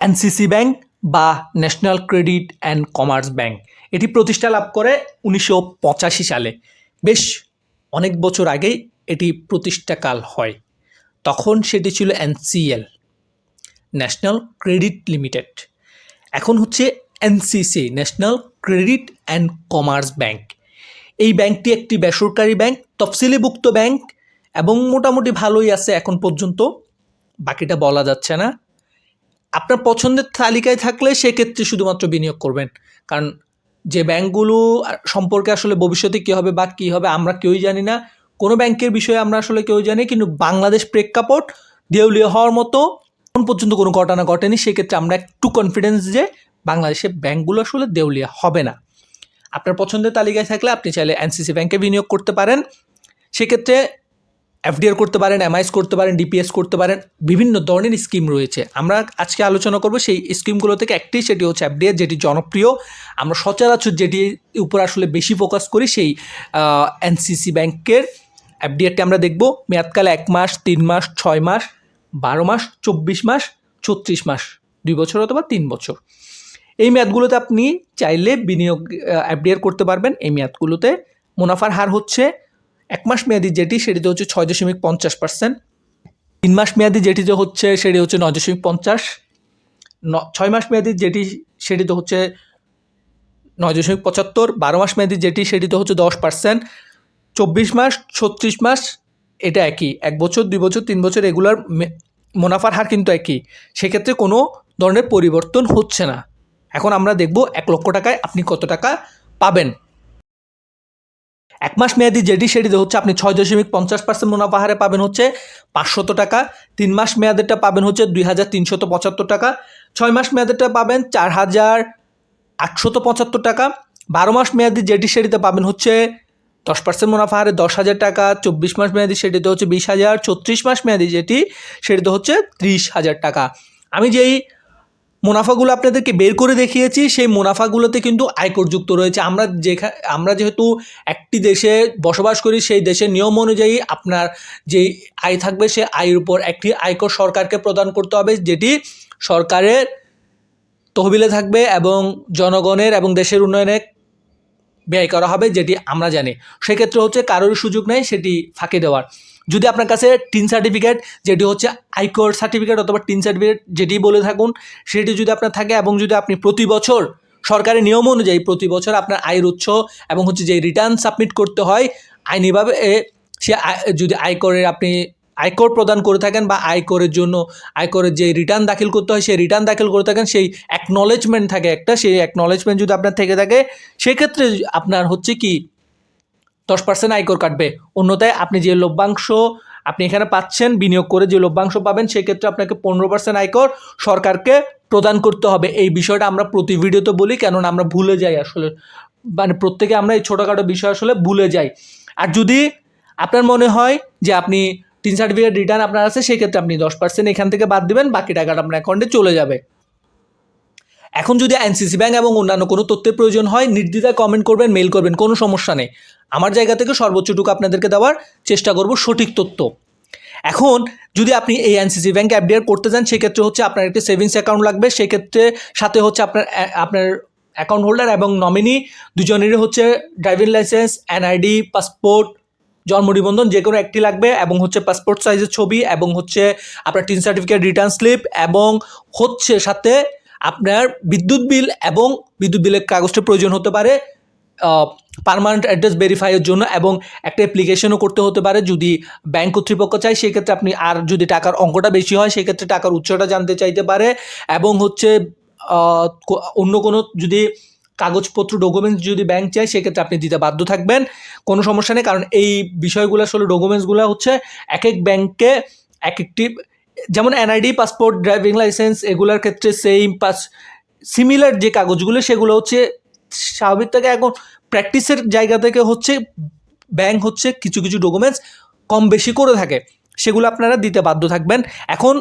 NCC bank বা national credit and commerce bank. এটি প্রতিষ্ঠা লাভ করে উনিশশো পঁচাশি সালে। বেশ অনেক বছর আগেই এটি প্রতিষ্ঠাকাল হয়। তখন সেটি ছিল এনসিএল, ন্যাশনাল ক্রেডিট লিমিটেড। এখন হচ্ছে NCC, national credit and commerce bank. এই ব্যাংকটি একটি বেসরকারি ব্যাংক, তফসিলিভুক্ত ব্যাংক এবং মোটামুটি ভালোই আছে এখন পর্যন্ত। বাকিটা বলা যাচ্ছে না। আপনার পছন্দের তালিকায় থাকলে সেক্ষেত্রে শুধুমাত্র বিনিয়োগ করবেন। কারণ যে ব্যাংকগুলো সম্পর্কে আসলে ভবিষ্যতে কী হবে বা কী হবে আমরা কেউই জানি না। কোনো ব্যাংকের বিষয়ে আমরা আসলে কেউ জানি, কিন্তু বাংলাদেশ প্রেক্ষাপট দেউলিয়া হওয়ার মতো এখন পর্যন্ত কোনো ঘটনা ঘটেনি। সেক্ষেত্রে আমরা একটু কনফিডেন্স যে বাংলাদেশের ব্যাংকগুলো আসলে দেউলিয়া হবে না। আপনার পছন্দের তালিকায় থাকলে আপনি চাইলে এনসিসি ব্যাংকে বিনিয়োগ করতে পারেন। সেক্ষেত্রে এফডিআর করতে পারেন এমআইএস করতে পারেন ডিপিএস করতে পারেন, বিভিন্ন ধরনের স্কিম রয়েছে। আমরা আজকে আলোচনা করব সেই স্কিমগুলো থেকে একটি সেটি হচ্ছে এফডিআর যেটি জনপ্রিয়। আমরা সচরাচর যেটি উপর আসলে বেশি ফোকাস করি সেই এনসিসি ব্যাংকের এফডিআরটি আমরা দেখব মেয়াদকালে এক মাস, তিন মাস, ছয় মাস, বারো মাস, চব্বিশ মাস, ছত্রিশ মাস, দুই বছর অথবা তিন বছর। এই মেয়াদগুলোতে আপনি চাইলে বিনিয়োগ এফডিআর করতে পারবেন। এই মেয়াদগুলোতে মুনাফার হার হচ্ছে এক মাস মেয়াদি যেটি, সেটিতে হচ্ছে ছয় দশমিক পঞ্চাশ পার্সেন্ট তিন মাস মেয়াদি যেটিতে হচ্ছে, সেটি হচ্ছে নয় দশমিক পঞ্চাশ। ন, ছয় মাস মেয়াদি যেটি, সেটিতে হচ্ছে নয় দশমিক পঁচাত্তর। বারো মাস মেয়াদি যেটি, সেটিতে হচ্ছে দশ পার্সেন্ট চব্বিশ মাস, ছত্রিশ মাস, এটা একই। এক বছর, দুই বছর, তিন বছর এগুলার মুনাফার হার কিন্তু একই। সেক্ষেত্রে কোনো ধরনের পরিবর্তন হচ্ছে না। এখন আমরা দেখব এক লক্ষ টাকায় আপনি কত টাকা পাবেন। এক মাস মেয়াদি যেটি সেটিতে হচ্ছে আপনি ছয় দশমিক পঞ্চাশ পার্সেন্ট মুনাফা হারে পাবেন হচ্ছে পাঁচশত টাকা। তিন মাস মেয়াদেরটা পাবেন হচ্ছে দুই হাজার তিনশত পঁচাত্তর টাকা। ছয় মাস মেয়াদেরটা পাবেন চার হাজার আটশত পঁচাত্তর টাকা। বারো মাস মেয়াদি যেটি সেটিতে পাবেন হচ্ছে দশ পার্সেন্ট মুনাফা হারে দশ হাজার টাকা। চব্বিশ মাস মেয়াদি সেটিতে হচ্ছে বিশ হাজার। ছত্রিশ মাস মেয়াদি যেটি সেটিতে হচ্ছে ত্রিশ হাজার টাকা। আমি যেই মুনাফাগুলো আপনাদেরকে বের করে দেখিয়েছি, সেই মুনাফাগুলোতে কিন্তু আয়কর যুক্ত রয়েছে। আমরা যেখা, আমরা যেহেতু একটি দেশে বসবাস করি, সেই দেশের নিয়ম অনুযায়ী আপনার যে আয় থাকবে, সে আয়ের উপর একটি আয়কর সরকারকে প্রদান করতে হবে, যেটি সরকারের তহবিলে থাকবে এবং জনগণের এবং দেশের উন্নয়নে ব্যয় করা হবে, যেটি আমরা জানি। সেক্ষেত্রে হচ্ছে কারোর সুযোগ নেই, সেটি ফাঁকি দেওয়ার। যদি আপনার কাছে টিন সার্টিফিকেট যেটি হচ্ছে আইকোর সার্টিফিকেট অথবা টিন সার্টিফিকেট যেটি বলে থাকুন, সেটি যদি আপনার থাকে এবং যদি আপনি প্রতি বছর সরকারি নিয়ম অনুযায়ী প্রতি বছর আপনার আয়ের উৎস এবং হচ্ছে যে রিটার্ন সাবমিট করতে হয়, আইনিভাবে সে যদি আয়করের আপনি আয়কর প্রদান করে থাকেন বা আয়করের জন্য, আয়করের যে রিটার্ন দাখিল করতে হয়, সেই রিটার্ন দাখিল করে থাকেন, সেই অ্যাকনলেজমেন্ট থাকে একটা, সেই অ্যাকনলেজমেন্ট যদি আপনার থেকে থাকে, সেক্ষেত্রে আপনার হচ্ছে কি দশ পার্সেন্ট আয়কর কাটবে। অন্যথায় আপনি যে লভ্যাংশ আপনি এখানে পাচ্ছেন, বিনিয়োগ করে যে লভ্যাংশ পাবেন, সেক্ষেত্রে আপনাকে পনেরো পার্সেন্ট আয়কর সরকারকে প্রদান করতে হবে। এই বিষয়টা আমরা প্রতি ভিডিওতে বলি, কেননা আমরা ভুলে যাই আসলে। মানে প্রত্যেকে আমরা এই ছোটোখাটো বিষয় আসলে ভুলে যাই। আর যদি আপনার মনে হয় যে আপনি তিন সার্টিফিকেট রিটার্ন আপনার আছে, সেক্ষেত্রে আপনি দশ পার্সেন্ট এখান থেকে বাদ দিবেন, বাকি টাকাটা আপনার অ্যাকাউন্টে চলে যাবে। এখন যদি এনসিসি ব্যাংক এবং অন্যান্য কোনো তথ্যের প্রয়োজন হয়, নির্দ্বিধায় কমেন্ট করবেন মেল করবেন, কোনো সমস্যা নেই। আমার জায়গা থেকে সর্বোচ্চটুকু আপনাদেরকে দেওয়ার চেষ্টা করব সঠিক তথ্য। এখন যদি আপনি এই এনসিসি ব্যাংকে অ্যাপডিয়ার করতে চান সেক্ষেত্রে হচ্ছে আপনার একটি সেভিংস অ্যাকাউন্ট লাগবে। সেক্ষেত্রে সাথে হচ্ছে আপনার আপনার অ্যাকাউন্ট হোল্ডার এবং নমিনি দুজনেরই হচ্ছে ড্রাইভিং লাইসেন্স এনআইডি পাসপোর্ট জন্ম নিবন্ধন যে কোনো একটি লাগবে এবং হচ্ছে পাসপোর্ট সাইজের ছবি এবং হচ্ছে আপনার টিন সার্টিফিকেট রিটার্ন স্লিপ এবং হচ্ছে সাথে আপনার বিদ্যুৎ বিল এবং বিদ্যুৎ বিলের কাগজটা প্রয়োজন হতে পারে পারমানেন্ট অ্যাড্রেস ভেরিফাইয়ের জন্য এবং একটা অ্যাপ্লিকেশনও করতে হতে পারে যদি ব্যাংক কর্তৃপক্ষ চায়, সেক্ষেত্রে আপনি আর যদি টাকার অঙ্কটা বেশি হয়, সেক্ষেত্রে টাকার উৎসটা জানতে চাইতে পারে এবং হচ্ছে অন্য কোনো যদি কাগজপত্র ডকুমেন্টস যদি ব্যাংক চায়, সেক্ষেত্রে আপনি দিতে বাধ্য থাকবেন। কোনো সমস্যা নেই, কারণ এই বিষয়গুলো আসলে ডকুমেন্টসগুলো হচ্ছে এক এক ব্যাংকে এক একটি যেমন এনআইডি পাসপোর্ট ড্রাইভিং লাইসেন্স এগুলোর ক্ষেত্রে সেম পাস সিমিলার যে কাগজগুলো, সেগুলো হচ্ছে স্বাভাবিক থেকে। এখন প্র্যাকটিসের জায়গা থেকে হচ্ছে ব্যাংক হচ্ছে কিছু কিছু ডকুমেন্টস কম বেশি করে থাকে। সেগুলো আপনারা দিতে বাধ্য থাকবেন। এখন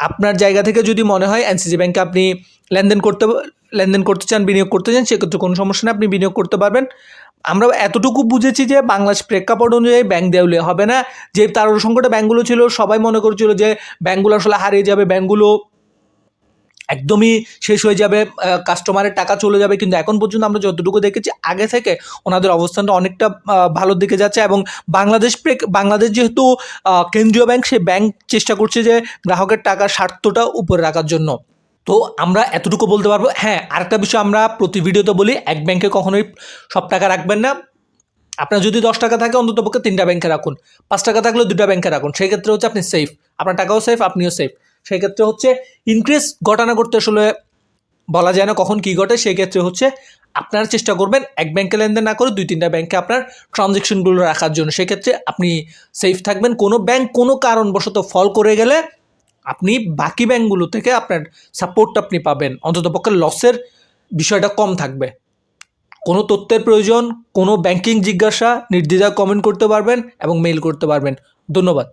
আপনার জায়গা থেকে যদি মনে হয় এনসিসি ব্যাংকে আপনি লেনদেন করতে লেনদেন করতে চান, বিনিয়োগ করতে চান, সেক্ষেত্রে কোনো সমস্যা নেই, আপনি বিনিয়োগ করতে পারবেন। আমরা এতটুকু বুঝেছি যে বাংলাদেশ প্রেক্ষাপট অনুযায়ী ব্যাংক দেউলিয়া হবে না। যে তার সংকটে ব্যাংকগুলো ছিল, সবাই মনে করছিল যে ব্যাংকগুলো আসলে হারিয়ে যাবে, ব্যাংকগুলো একদমই শেষ হয়ে যাবে কাস্টমারের টাকা চলে যাবে। কিন্তু এখন পর্যন্ত আমরা যতটুকু দেখেছি, আগে থেকে ওনাদের অবস্থানটা অনেকটা ভালোর দিকে যাচ্ছে এবং বাংলাদেশ প্রেক- বাংলাদেশ যেহেতু কেন্দ্রীয় ব্যাংক, সে ব্যাংক চেষ্টা করছে যে গ্রাহকের টাকার স্বার্থটা উপরে রাখার জন্য। তো আমরা এতটুকু বলতে পারব। হ্যাঁ আরেকটা বিষয় আমরা প্রতি ভিডিওতে বলি, এক ব্যাংকে কখনোই সব টাকা রাখবেন না। আপনার যদি দশ টাকা থাকে, অন্তত পক্ষে তিনটা ব্যাংকে রাখুন। পাঁচ টাকা থাকলে দুটা ব্যাংকে রাখুন। সেই ক্ষেত্রে হচ্ছে আপনি সেফ আপনার টাকাও সেফ আপনিও সেফ সেই ক্ষেত্রে হচ্ছে ইনক্রিজ ঘটনা করতে আসলে বলা যায় না কখন কী ঘটে। সেই ক্ষেত্রে হচ্ছে আপনারা চেষ্টা করবেন এক ব্যাংকে লেনদেন না করে দুই, তিনটা ব্যাংকে আপনার ট্রানজেকশনগুলো রাখার জন্য। সেক্ষেত্রে আপনি সেফ থাকবেন। কোনো ব্যাংক কোনো কারণবশত ফল করে গেলে আপনি বাকি ব্যাংকগুলো থেকে আপনার সাপোর্ট আপনি পাবেন। অন্তত পক্ষে লসের বিষয়টা কম থাকবে। কোনো তথ্যের প্রয়োজন, কোনো ব্যাংকিং জিজ্ঞাসা, নির্দ্বিধায় কমেন্ট করতে পারবেন এবং মেইল করতে পারবেন। ধন্যবাদ।